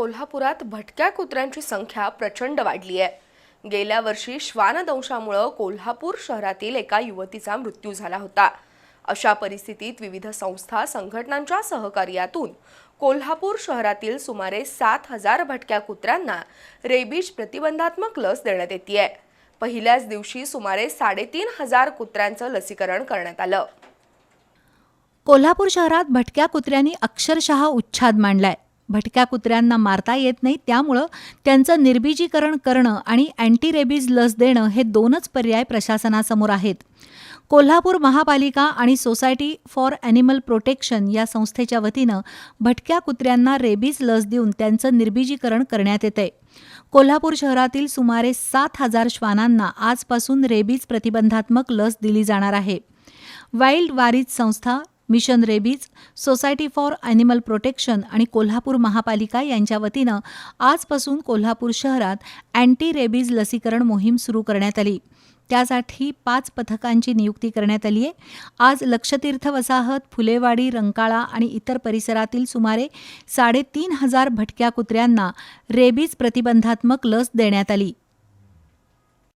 कोल्हापुरात भटक्या कुत्र्यांची संख्या प्रचंड वाढली आहे. गेल्या वर्षी श्वानदंशामुळं कोल्हापूर शहरातील एका युवतीचा मृत्यू झाला होता. अशा परिस्थितीत विविध संस्था संघटनांच्या सहकार्यातून कोल्हापूर शहरातील सुमारे सात हजार भटक्या कुत्र्यांना रेबीज प्रतिबंधात्मक लस देण्यात येते पहिल्याच दिवशी सुमारे साडेतीन हजार कुत्र्यांचं लसीकरण करण्यात आलं. कोल्हापूर शहरात भटक्या कुत्र्यांनी अक्षरशः उच्छाद मांडलाय. भटक्या कुत्र्यांना मारता येत नाही. त्यामुळं त्यांचं निर्बीजीकरण करणं आणि अँटी रेबीज लस देणं हे दोनच पर्याय प्रशासनासमोर आहेत. कोल्हापूर महापालिका आणि सोसायटी फॉर ॲनिमल प्रोटेक्शन या संस्थेच्या वतीनं भटक्या कुत्र्यांना रेबीज लस देऊन त्यांचं निर्बीजीकरण करण्यात येतंय. कोल्हापूर शहरातील सुमारे सात हजार श्वानांना आजपासून रेबीज प्रतिबंधात्मक लस दिली जाणार आहे. वाईल्ड वारीज संस्था Mission Rabies Society for Animal Protection आणि कोल्हापूर महापालिका यांच्या वतीनं आजपासून कोल्हापूर शहरात अँटी रेबीज लसीकरण मोहीम सुरू करण्यात आली. त्यासाठी पाच पथकांची नियुक्ती करण्यात आली आहे आज लक्षतीर्थ वसाहत फुलेवाडी रंकाळा आणि इतर परिसरातील सुमारे साडेतीन हजार भटक्या कुत्र्यांना रेबीज प्रतिबंधात्मक लस देण्यात आली.